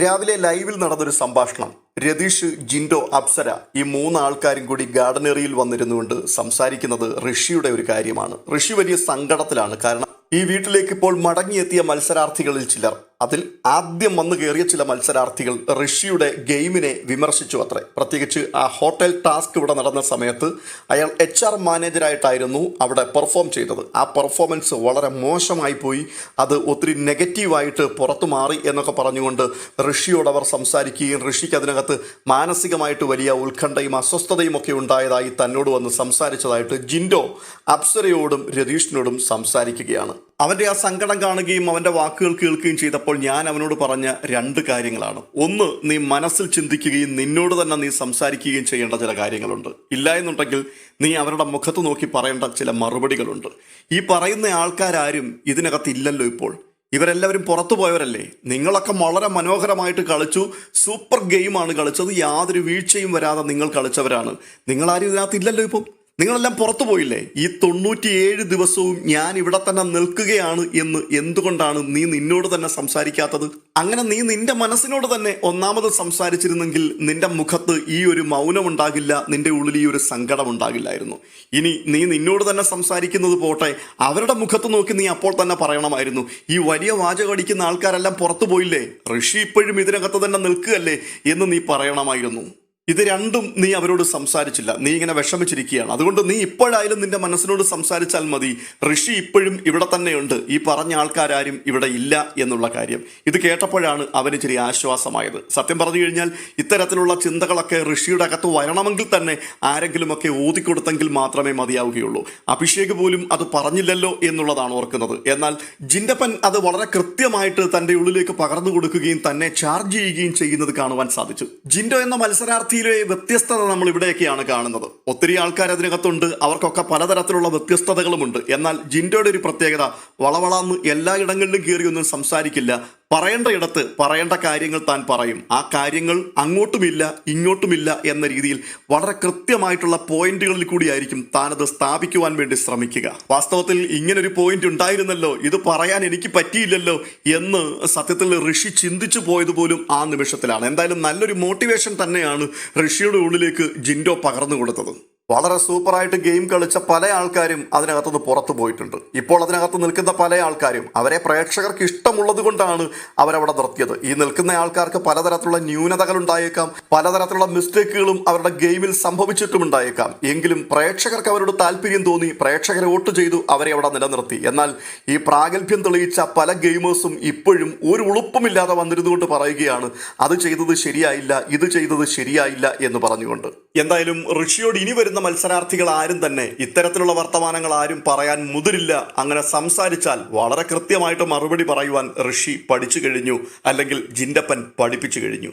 രാവിലെ ലൈവിൽ നടന്നൊരു സംഭാഷണം. രതീഷ് ജിൻഡോ അപ്സര ഈ മൂന്ന് ആൾക്കാരും കൂടി ഗാർഡനറിയിൽ വന്നിരുന്നുകൊണ്ട് സംസാരിക്കുന്നത് ഋഷിയുടെ ഒരു കാര്യമാണ്. ഋഷി വലിയ സങ്കടത്തിലാണ്. കാരണം ഈ വീട്ടിലേക്ക് ഇപ്പോൾ മടങ്ങിയെത്തിയ മത്സരാർത്ഥികളിൽ ചിലർ അതിൽ ആദ്യം വന്നു കയറിയ ചില മത്സരാർത്ഥികൾ ഋഷിയുടെ ഗെയിമിനെ വിമർശിച്ചു അത്രേ. പ്രത്യേകിച്ച് ആ ഹോട്ടൽ ടാസ്ക് ഇവിടെ നടന്ന സമയത്ത് അയാൾ എച്ച് ആർ മാനേജറായിട്ടായിരുന്നു അവിടെ പെർഫോം ചെയ്തത്. ആ പെർഫോമൻസ് വളരെ മോശമായി പോയി. അത് ഒത്തിരി നെഗറ്റീവായിട്ട് പുറത്തു മാറി എന്നൊക്കെ പറഞ്ഞുകൊണ്ട് ഋഷിയോട് അവർ സംസാരിക്കുകയും ഋഷിക്ക് അതിനകത്ത് മാനസികമായിട്ട് വലിയ ഉത്കണ്ഠയും അസ്വസ്ഥതയും ഒക്കെ ഉണ്ടായതായി തന്നോട് വന്ന് സംസാരിച്ചതായിട്ട് ജിൻഡോ അപ്സരയോടും രതീഷിനോടും സംസാരിക്കുകയാണ്. അവന്റെ ആ സങ്കടം കാണുകയും അവന്റെ വാക്കുകൾ കേൾക്കുകയും ചെയ്തപ്പോൾ ഞാൻ അവനോട് പറഞ്ഞ രണ്ട് കാര്യങ്ങളാണ്. ഒന്ന് നീ മനസ്സിൽ ചിന്തിക്കുകയും നിന്നോട് തന്നെ നീ സംസാരിക്കുകയും ചെയ്യേണ്ട ചില കാര്യങ്ങളുണ്ട്. ഇല്ല എന്നുണ്ടെങ്കിൽ നീ അവരുടെ മുഖത്ത് നോക്കി പറയേണ്ട ചില മറുപടികളുണ്ട്. ഈ പറയുന്ന ആൾക്കാരും ഇതിനകത്ത് ഇല്ലല്ലോ ഇപ്പോൾ. ഇവരെല്ലാവരും പുറത്തു പോയവരല്ലേ? നിങ്ങളൊക്കെ വളരെ മനോഹരമായിട്ട് കളിച്ചു. സൂപ്പർ ഗെയിമാണ് കളിച്ചത്. യാതൊരു വീഴ്ചയും വരാതെ നിങ്ങൾ കളിച്ചവരാണ്. നിങ്ങളാരും ഇതിനകത്ത് ഇല്ലല്ലോ ഇപ്പം നിങ്ങളെല്ലാം പുറത്തു പോയില്ലേ? ഈ തൊണ്ണൂറ്റിയേഴ് ദിവസവും ഞാൻ ഇവിടെ തന്നെ നിൽക്കുകയാണ് എന്ന് എന്തുകൊണ്ടാണ് നീ നിന്നോട് തന്നെ സംസാരിക്കാത്തത്? അങ്ങനെ നീ നിന്റെ മനസ്സിനോട് തന്നെ ഒന്നാമത് സംസാരിച്ചിരുന്നെങ്കിൽ നിന്റെ മുഖത്ത് ഈ ഒരു മൗനം ഉണ്ടാകില്ല നിന്റെ ഉള്ളിൽ ഈ ഒരു സങ്കടം ഉണ്ടാകില്ലായിരുന്നു ഇനി നീ നിന്നോട് തന്നെ സംസാരിക്കുന്നത് പോട്ടെ അവരുടെ മുഖത്ത് നോക്കി നീ അപ്പോൾ തന്നെ പറയണമായിരുന്നു. ഈ വലിയ വാചകടിക്കുന്ന ആൾക്കാരെല്ലാം പുറത്തു പോയില്ലേ? ഋഷി ഇപ്പോഴും ഇതിനകത്ത് തന്നെ നിൽക്കുകയല്ലേ എന്ന് നീ പറയണമായിരുന്നു. ഇത് രണ്ടും നീ അവരോട് സംസാരിച്ചില്ല. നീ ഇങ്ങനെ വിഷമിച്ചിരിക്കുകയാണ്. അതുകൊണ്ട് നീ ഇപ്പോഴായാലും നിന്റെ മനസ്സിനോട് സംസാരിച്ചാൽ മതി. ഋഷി ഇപ്പോഴും ഇവിടെ തന്നെയുണ്ട്. ഈ പറഞ്ഞ ആൾക്കാരും ഇവിടെ ഇല്ല എന്നുള്ള കാര്യം. ഇത് കേട്ടപ്പോഴാണ് അവന് ചെറിയ ആശ്വാസമായത്. സത്യം പറഞ്ഞു കഴിഞ്ഞാൽ ഇത്തരത്തിലുള്ള ചിന്തകളൊക്കെ ഋഷിയുടെ അകത്ത് വരണമെങ്കിൽ തന്നെ ആരെങ്കിലുമൊക്കെ ഊതിക്കൊടുത്തെങ്കിൽ മാത്രമേ മതിയാവുകയുള്ളൂ. അഭിഷേക് പോലും അത് പറഞ്ഞില്ലല്ലോ എന്നുള്ളതാണ് ഓർക്കുന്നത്. എന്നാൽ ജിൻഡപ്പൻ അത് വളരെ കൃത്യമായിട്ട് തന്റെ ഉള്ളിലേക്ക് പകർന്നു കൊടുക്കുകയും തന്നെ ചാർജ് ചെയ്യുകയും ചെയ്യുന്നത് കാണുവാൻ സാധിച്ചു. ജിൻഡോ എന്ന മത്സരാർത്ഥിയിലെ വ്യത്യസ്തത നമ്മൾ ഇവിടെയൊക്കെയാണ് കാണുന്നത്. ഒത്തിരി ആൾക്കാർ അതിനകത്തുണ്ട്. അവർക്കൊക്കെ പലതരത്തിലുള്ള വ്യത്യസ്തതകളുമുണ്ട്. എന്നാൽ ജിൻഡോയുടെ ഒരു പ്രത്യേകത വളവളാന്ന് എല്ലായിടങ്ങളിലും കയറിയൊന്നും സംസാരിക്കില്ല. പറയേണ്ട ഇടത്ത് പറയേണ്ട കാര്യങ്ങൾ താൻ പറയും. ആ കാര്യങ്ങൾ അങ്ങോട്ടുമില്ല ഇങ്ങോട്ടുമില്ല എന്ന രീതിയിൽ വളരെ കൃത്യമായിട്ടുള്ള പോയിന്റുകളിൽ കൂടിയായിരിക്കും താനത് സ്ഥാപിക്കുവാൻ വേണ്ടി ശ്രമിക്കുക. വാസ്തവത്തിൽ ഇങ്ങനൊരു പോയിന്റ് ഉണ്ടായിരുന്നല്ലോ ഇത് പറയാൻ എനിക്ക് പറ്റിയില്ലല്ലോ എന്ന് സത്യത്തിൽ ഋഷി ചിന്തിച്ചു പോയത് പോലും ആ നിമിഷത്തിലാണ്. എന്തായാലും നല്ലൊരു മോട്ടിവേഷൻ തന്നെയാണ് ഋഷിയുടെ ഉള്ളിലേക്ക് ജിൻഡോ പകർന്നു കൊടുത്തത്. വളരെ സൂപ്പറായിട്ട് ഗെയിം കളിച്ച പല ആൾക്കാരും അതിനകത്തുനിന്ന് പുറത്തു പോയിട്ടുണ്ട്. ഇപ്പോൾ അതിനകത്ത് നിൽക്കുന്ന പല ആൾക്കാരും അവരെ പ്രേക്ഷകർക്ക് ഇഷ്ടമുള്ളത് കൊണ്ടാണ് അവരവിടെ നിർത്തിയത്. ഈ നിൽക്കുന്ന ആൾക്കാർക്ക് പലതരത്തിലുള്ള ന്യൂനതകൾ ഉണ്ടായേക്കാം പലതരത്തിലുള്ള മിസ്റ്റേക്കുകളും അവരുടെ ഗെയിമിൽ സംഭവിച്ചിട്ടും ഉണ്ടായേക്കാം. എങ്കിലും പ്രേക്ഷകർക്ക് അവരോട് താല്പര്യം തോന്നി പ്രേക്ഷകരെ വോട്ട് ചെയ്തു അവരെ അവിടെ നിലനിർത്തി. എന്നാൽ ഈ പ്രാഗൽഭ്യം തെളിയിച്ച പല ഗെയിമേഴ്സും ഇപ്പോഴും ഒരു ഉളുപ്പുമില്ലാതെ വന്നിരുന്നുകൊണ്ട് പറയുകയാണ് അത് ചെയ്തത് ശരിയായില്ല ഇത് ചെയ്തത് ശരിയായില്ല എന്ന് പറഞ്ഞുകൊണ്ട്. എന്തായാലും ഋഷിയോട് ഇനി വരുന്ന മത്സരാർത്ഥികൾ ആരും തന്നെ ഇത്തരത്തിലുള്ള വർത്തമാനങ്ങൾ ആരും പറയാൻ മുതിരില്ല. അങ്ങനെ സംസാരിച്ചാൽ വളരെ കൃത്യമായിട്ട് മറുപടി പറയുവാൻ ഋഷി പഠിച്ചു കഴിഞ്ഞു. അല്ലെങ്കിൽ ജിൻഡപ്പൻ പഠിപ്പിച്ചു കഴിഞ്ഞു.